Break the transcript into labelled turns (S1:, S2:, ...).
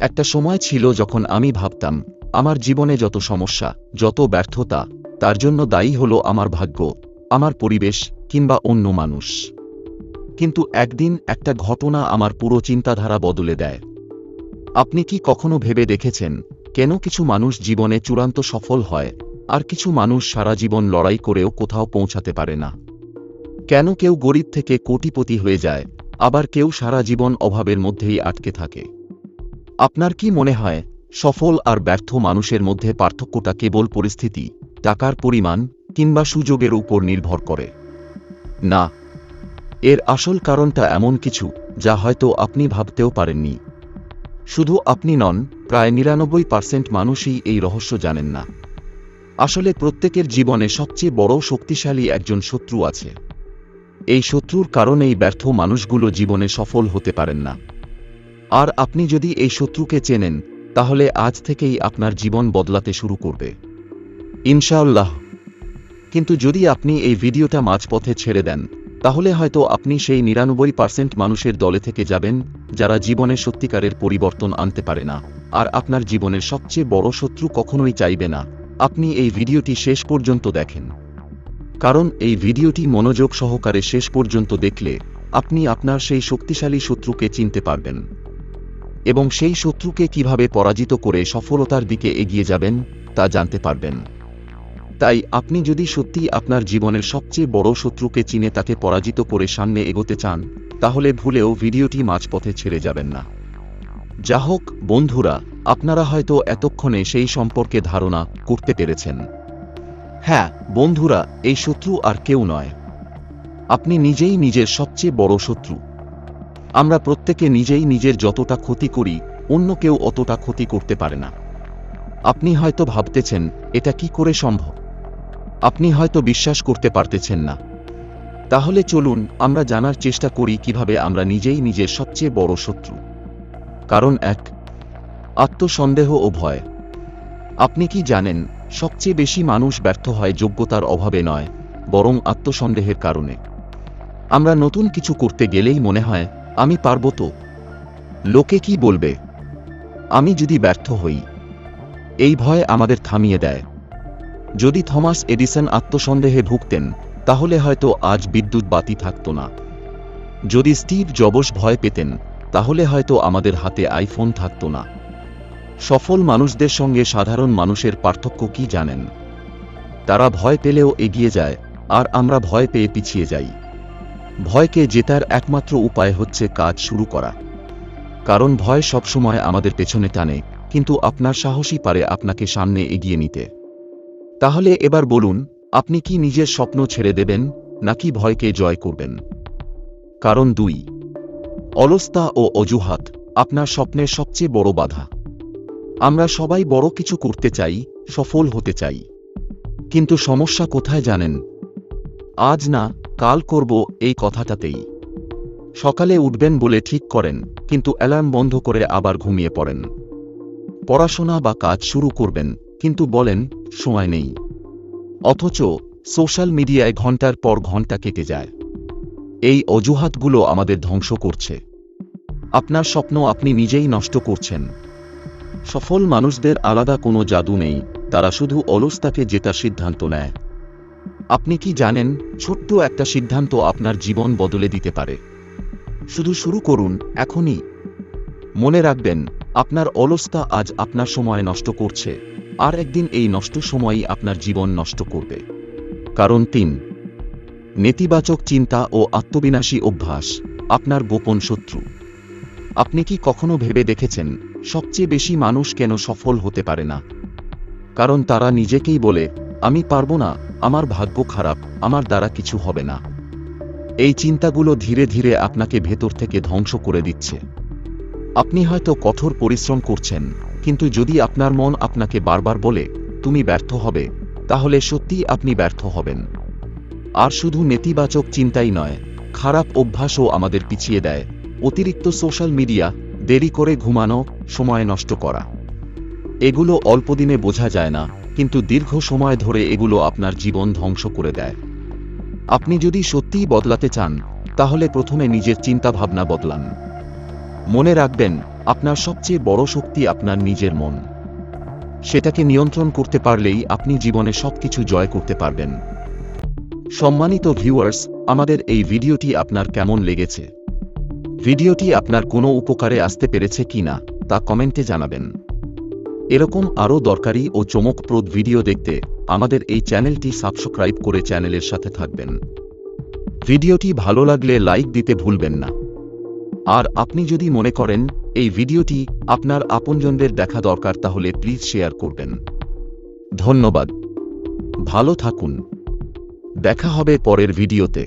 S1: একটা সময় ছিল যখন আমি ভাবতাম, আমার জীবনে যত সমস্যা, যত ব্যর্থতা, তার জন্য দায়ী হলো আমার ভাগ্য, আমার পরিবেশ কিংবা অন্য মানুষ। কিন্তু একদিন একটা ঘটনা আমার পুরো চিন্তাধারা বদলে দেয়। আপনি কি কখনো ভেবে দেখেছেন, কেন কিছু মানুষ জীবনে চূড়ান্ত সফল হয়, আর কিছু মানুষ সারা জীবন লড়াই করেও কোথাও পৌঁছাতে পারে না? কেন কেউ গরিব থেকে কোটিপতি হয়ে যায়, আবার কেউ সারা জীবন অভাবের মধ্যেই আটকে থাকে? আপনার কি মনে হয়, সফল আর ব্যর্থ মানুষের মধ্যে পার্থক্যটা কেবল পরিস্থিতি, টাকার পরিমাণ, কিংবা সুযোগের উপর নির্ভর করে? না। এর আসল কারণটা এমন কিছু, যা হয়তো আপনি ভাবতেও পারেননি। শুধু আপনি নন, প্রায় নিরানব্বই পার্সেন্ট মানুষই এই রহস্য জানেন না। আসলে প্রত্যেকের জীবনে সবচেয়ে বড় শক্তিশালী একজন শত্রু আছে। এই শত্রুর কারণেই ব্যর্থ মানুষগুলো জীবনে সফল হতে পারেন না। আর আপনি যদি এই শত্রুকে চেনেন, তাহলে আজ থেকেই আপনার জীবন বদলাতে শুরু করবে। ইনশাআল্লাহ। কিন্তু যদি আপনি এই ভিডিওটা মাঝপথে ছেড়ে দেন, তাহলে হয়তো আপনি সেই নিরানব্বই পার্সেন্ট মানুষের দলে থেকে যাবেন, যারা জীবনে সত্যিকারের পরিবর্তন আনতে পারে না। আর আপনার জীবনের সবচেয়ে বড় শত্রু কখনোই চাইবে না। আপনি এই ভিডিওটি শেষ পর্যন্ত দেখেন। কারণ এই ভিডিওটি মনোযোগ সহকারে শেষ পর্যন্ত দেখলে, আপনি আপনার সেই শক্তিশালী শত্রুকে চিনতে পারবেন। এবং সেই শত্রুকে কীভাবে পরাজিত করে সফলতার দিকে এগিয়ে যাবেন, তা জানতে পারবেন। তাই আপনি যদি সত্যি আপনার জীবনের সবচেয়ে বড় শত্রুকে চিনে তাকে পরাজিত করে সামনে এগোতে চান, তাহলে ভুলেও ভিডিওটি মাঝপথে ছেড়ে যাবেন না। যা হোক, বন্ধুরা, আপনারা হয়তো এতক্ষণে সেই সম্পর্কে ধারণা করতে পেরেছেন। হ্যাঁ বন্ধুরা, এই শত্রু আর কেউ নয়। আপনি নিজেই নিজের সবচেয়ে বড় শত্রু। আমরা প্রত্যেকে নিজেই নিজের যতটা ক্ষতি করি, অন্য কেউ অতটা ক্ষতি করতে পারে না। আপনি হয়তো ভাবতেছেন, এটা কি করে সম্ভব? আপনি হয়তো বিশ্বাস করতে পারতেছেন না। তাহলে চলুন, আমরা জানার চেষ্টা করি কীভাবে আমরা নিজেই নিজের সবচেয়ে বড় শত্রু। কারণ এক, আত্মসন্দেহ ও ভয়। আপনি কি জানেন, সবচেয়ে বেশি মানুষ ব্যর্থ হয় যোগ্যতার অভাবে নয়, বরং আত্মসন্দেহের কারণে। আমরা নতুন কিছু করতে গেলেই মনে হয় আমি পারব তো? লোকে কি বলবে? আমি যদি ব্যর্থ হই, এই ভয় আমাদের থামিয়ে দেয়। যদি থমাস এডিসন আত্মসন্দেহে ভুগতেন, তাহলে হয়তো আজ বিদ্যুৎ বাতি থাকত না। যদি স্টিভ জবস ভয় পেতেন, তাহলে হয়তো আমাদের হাতে আইফোন থাকত না। সফল মানুষদের সঙ্গে সাধারণ মানুষের পার্থক্য কি জানেন? তারা ভয় পেলেও এগিয়ে যায়, আর আমরা ভয় পেয়ে পিছিয়ে যাই। ভয়কে জেতার একমাত্র উপায় হচ্ছে কাজ শুরু করা। কারণ ভয় সবসময় আমাদের পেছনে টানে, কিন্তু আপনার সাহসী পারে আপনাকে সামনে এগিয়ে নিতে। তাহলে এবার বলুন, আপনি কি নিজের স্বপ্ন ছেড়ে দেবেন, নাকি ভয়কে জয় করবেন? কারণ দুই। অলস্তা ও অজুহাত আপনার স্বপ্নের সবচেয়ে বড় বাধা। আমরা সবাই বড় কিছু করতে চাই, সফল হতে চাই। কিন্তু সমস্যা কোথায় জানেন? আজ না কাল করব এই কথাটাতেই। সকালে উঠবেন বলে ঠিক করেন, কিন্তু অ্যালার্ম বন্ধ করে আবার ঘুমিয়ে পড়েন। পড়াশোনা বা কাজ শুরু করবেন, কিন্তু বলেন, সময় নেই। অথচ সোশ্যাল মিডিয়ায় ঘণ্টার পর ঘণ্টা কেটে যায়। এই অজুহাতগুলো আমাদের ধ্বংস করছে। আপনার স্বপ্ন আপনি নিজেই নষ্ট করছেন। সফল মানুষদের আলাদা কোনো জাদু নেই, তারা শুধু অলস্তাকে জেতার সিদ্ধান্ত নেয়। আপনি কি জানেন, ছোট্ট একটা সিদ্ধান্ত আপনার জীবন বদলে দিতে পারে। শুধু শুরু করুন, এখনই। মনে রাখবেন, আপনার অলস্তা আজ আপনার সময় নষ্ট করছে, আর একদিন এই নষ্ট সময়ই আপনার জীবন নষ্ট করবে। কারণ তিন, নেতিবাচক চিন্তা ও আত্মবিনাশী অভ্যাস, আপনার গোপন শত্রু। আপনি কি কখনো ভেবে দেখেছেন, সবচেয়ে বেশি মানুষ কেন সফল হতে পারে না? কারণ তারা নিজেকেই বলে, আমি পারব না। আমার ভাগ্য খারাপ, আমার দ্বারা কিছু হবে না। এই চিন্তাগুলো ধীরে ধীরে আপনাকে ভেতর থেকে ধ্বংস করে দিচ্ছে। আপনি হয়তো কঠোর পরিশ্রম করছেন, কিন্তু যদি আপনার মন আপনাকে বারবার বলে, তুমি ব্যর্থ হবে, তাহলে সত্যিই আপনি ব্যর্থ হবেন। আর শুধু নেতিবাচক চিন্তাই নয়, খারাপ অভ্যাসও আমাদের পিছিয়ে দেয়। অতিরিক্ত সোশ্যাল মিডিয়া, দেরি করে ঘুমানো, সময় নষ্ট করা। এগুলো অল্পদিনে বোঝা যায় না, কিন্তু দীর্ঘ সময় ধরে এগুলো আপনার জীবন ধ্বংস করে দেয়। আপনি যদি সত্যিই বদলাতে চান, তাহলে প্রথমে নিজের চিন্তাভাবনা বদলান। মনে রাখবেন, আপনার সবচেয়ে বড় শক্তি আপনার নিজের মন। সেটাকে নিয়ন্ত্রণ করতে পারলেই আপনি জীবনে সবকিছু জয় করতে পারবেন। সম্মানিত ভিউয়ার্স, আমাদের এই ভিডিওটি আপনার কেমন লেগেছে? ভিডিওটি আপনার কোনো উপকারে আসতে পেরেছে কিনা, তা কমেন্টে জানাবেন। এরকম আরও দরকারি ও চমকপ্রদ ভিডিও দেখতে আমাদের এই চ্যানেলটি সাবস্ক্রাইব করে চ্যানেলের সাথে থাকবেন। ভিডিওটি ভালো লাগলে লাইক দিতে ভুলবেন না। আর আপনি যদি মনে করেন এই ভিডিওটি আপনার আপনজনদের দেখা দরকার তাহলে প্লিজ শেয়ার করবেন। ধন্যবাদ। ভালো থাকুন। দেখা হবে পরের ভিডিওতে।